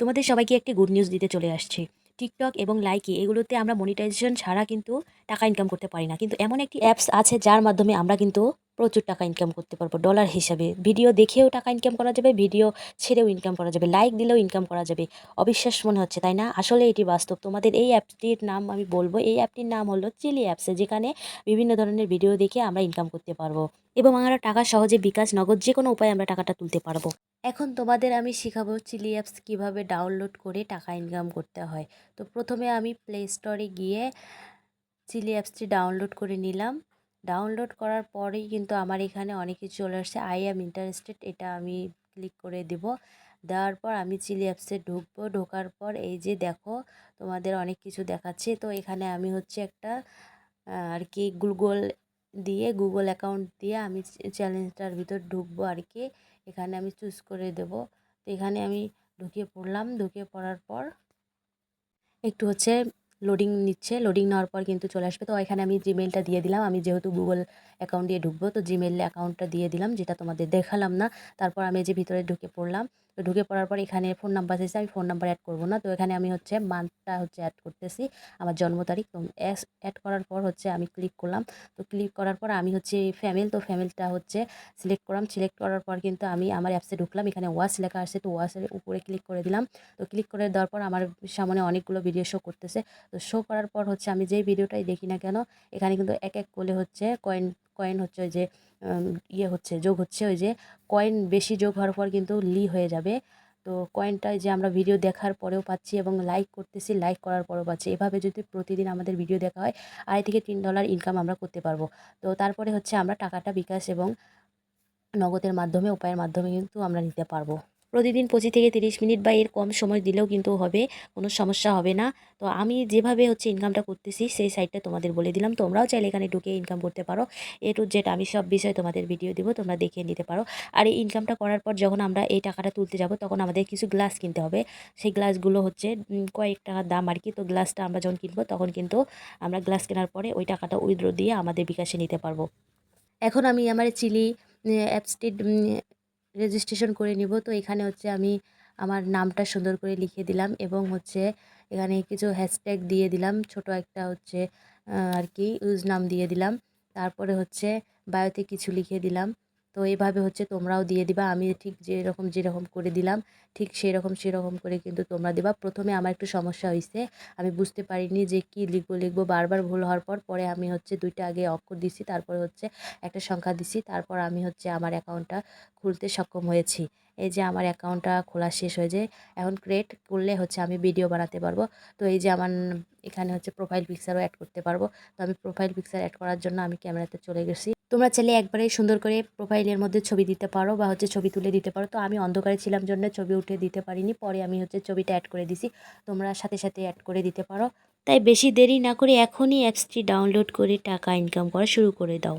তোমাদের সবাইকে একটি গুড নিউজ দিতে চলে আসছি। টিকটক এবং লাইকি এগুলোতে আমরা মনিটাইজেশন ছাড়া কিন্তু টাকা ইনকাম করতে পারি না। কিন্তু এমন একটি অ্যাপস আছে যার মাধ্যমে আমরা কিন্তু প্রচুর টাকা ইনকাম করতে পারব ডলার হিসাবে। ভিডিও দেখেও টাকা ইনকাম করা যাবে ভিডিও ছেড়েও ইনকাম করা যাবে লাইক দিলেও ইনকাম করা যাবে। অবিশ্বাস মনে হচ্ছে, তাই না? আসলে এটি বাস্তব। তোমাদের এই অ্যাপটির নাম আমি বলব, এই অ্যাপটির নাম হলো চিলি অ্যাপসে যেখানে বিভিন্ন ধরনের ভিডিও দেখে আমরা ইনকাম করতে পারব এবং আমরা টাকা সহজে বিকাশ, নগদ যে কোনো উপায়ে আমরা টাকাটা তুলতে পারব। এখন তোমাদের আমি শেখাবো চিলি অ্যাপস কীভাবে ডাউনলোড করে টাকা ইনকাম করতে হয়। তো প্রথমে আমি প্লে স্টোরে গিয়ে চিলি অ্যাপসটি ডাউনলোড করে নিলাম। ডাউনলোড করার পরেই কিন্তু আমার এখানে অনেক কিছু চলে আসছে। আই অ্যাম ইন্টারেস্টেড এটা আমি ক্লিক করে দেব। দেওয়ার পর আমি চিলি অ্যাপসে ঢুকবো। ঢোকার পর এই যে দেখো, তোমাদের অনেক কিছু দেখাচ্ছে। তো এখানে আমি হচ্ছে একটা আর কি গুগল দিয়ে গুগল অ্যাকাউন্ট দিয়ে আমি চ্যালেঞ্জটার ভিতর ঢুকবো আর কি। এখানে আমি চুজ করে দেব। তো এখানে আমি ঢুকিয়ে পড়লাম। ঢুকিয়ে পড়ার পর একটু হচ্ছে লোডিং নিচ্ছে লোডিং নেওয়ার পর কিন্তু চলে আসবে। তো এখানে আমি জিমেলটা দিয়ে দিলাম। আমি যেহেতু গুগল অ্যাকাউন্ট দিয়ে ঢুকবো। তো জিমেল অ্যাকাউন্টটা দিয়ে দিলাম, যেটা তোমাদের দেখালাম না। তারপর আমি যে ভিতরে ঢুকে পড়লাম, তো ঢুকে পড়ার পর এখানে ফোন নাম্বার এসেছে, আমি ফোন নাম্বার অ্যাড করব না। তো এখানে আমি হচ্ছে মান্থটা হচ্ছে অ্যাড করতেছি, আমার জন্ম তারিখ। তো অ্যাড করার পর হচ্ছে আমি ক্লিক করলাম। তো ক্লিক করার পর আমি হচ্ছে ফ্যামিল তো ফ্যামিলটা হচ্ছে সিলেক্ট করলাম। সিলেক্ট করার পর কিন্তু আমি আমার অ্যাপসে ঢুকলাম, এখানে ওয়াশ লেখা আসছে তো ওয়াশের উপরে ক্লিক করে দিলাম। তো ক্লিক করে দেওয়ার পর আমার সামনে অনেকগুলো ভিডিও শো করতেছে। তো শো করার পর হচ্ছে আমি যেই ভিডিওটাই দেখি না কেন, এখানে কিন্তু এক এক করে হচ্ছে কয়েন কয়েন হচ্ছে ওই যে ইয়ে হচ্ছে, যোগ হচ্ছে ওই যে কয়েন বেশি যোগ হওয়ার পর কিন্তু লি হয়ে যাবে। তো কয়েনটাই যে আমরা ভিডিও দেখার পরেও পাচ্ছি এবং লাইক করতেছি লাইক করার পরেও পাচ্ছি। এভাবে যদি প্রতিদিন আমাদের ভিডিও দেখা হয়, আড়াই থেকে তিন ডলার ইনকাম আমরা করতে পারব। তো তারপরে হচ্ছে আমরা টাকাটা বিকাশ এবং নগদের মাধ্যমে, উপায়ের মাধ্যমে কিন্তু আমরা নিতে পারব। প্রতিদিন পঁচিশ থেকে তিরিশ মিনিট বা এর কম সময় দিলেও কিন্তু হবে, কোনো সমস্যা হবে না। তো আমি যেভাবে হচ্ছে ইনকামটা করতেছি, সেই সাইডটা তোমাদের বলে দিলাম। তোমরাও চাইলে এখানে ঢুকে ইনকাম করতে পারো। এ টু জেড আমি সব বিষয়ে তোমাদের ভিডিও দিব, তোমরা দেখে নিতে পারো। আর এই ইনকামটা করার পর যখন আমরা এই টাকাটা তুলতে যাব, তখন আমাদের কিছু গ্লাস কিনতে হবে। সেই গ্লাসগুলো হচ্ছে কয়েক টাকার দাম আর কি। তো গ্লাসটা আমরা যখন কিনবো, তখন কিন্তু আমরা গ্লাস কেনার পরে ওই টাকাটা উইথড্র দিয়ে আমাদের বিকাশে নিতে পারব। এখন আমি আমার চিলি অ্যাপসটি রেজিস্ট্রেশন করে নিব। তো এখানে হচ্ছে আমি আমার নামটা সুন্দর করে লিখে দিলাম এবং হচ্ছে এখানে কিছু হ্যাশট্যাগ দিয়ে দিলাম। ছোট একটা হচ্ছে আর কি ইউজ নাম দিয়ে দিলাম। তারপরে হচ্ছে বায়োতে কিছু লিখে দিলাম। তো এভাবে হচ্ছে তোমরাও দিয়ে দিবা। আমি ঠিক যেরকম যেরকম করে দিলাম, ঠিক সেরকম সেরকম করে কিন্তু তোমরা দিবা। প্রথমে আমার একটু সমস্যা হয়েছে আমি বুঝতে পারিনি যে কি লিখব লিখব। বারবার ভুল হওয়ার পর পরে আমি হচ্ছে দুইটা আগে অক্ষর দিছি, তারপরে হচ্ছে একটা সংখ্যা দিছি। তারপর আমি হচ্ছে আমার অ্যাকাউন্টটা খুলতে সক্ষম হয়েছি। এই যে আমার অ্যাকাউন্টটা খোলা শেষ হয়ে যায়। এখন ক্রিয়েট করলে হচ্ছে আমি ভিডিও বানাতে পারব। তো এই যে আমার এখানে হচ্ছে প্রোফাইল পিকচারও অ্যাড করতে পারব। তো আমি প্রোফাইল পিকচার অ্যাড করার জন্য আমি ক্যামেরাতে চলে গেছি। তোমরা চাইলে একবারে সুন্দর করে প্রোফাইলের মধ্যে ছবি দিতে পারো বা হচ্ছে ছবি তুলে দিতে পারো। তো আমি অন্ধকারে ছিলাম জন্য ছবি উঠে দিতে পারিনি। পরে আমি হচ্ছে ছবিটা অ্যাড করে দিছি। তোমরা সাথে সাথে অ্যাড করে দিতে পারো। তাই বেশি দেরি না করে এখনই অ্যাপসটি ডাউনলোড করে টাকা ইনকাম করা শুরু করে দাও।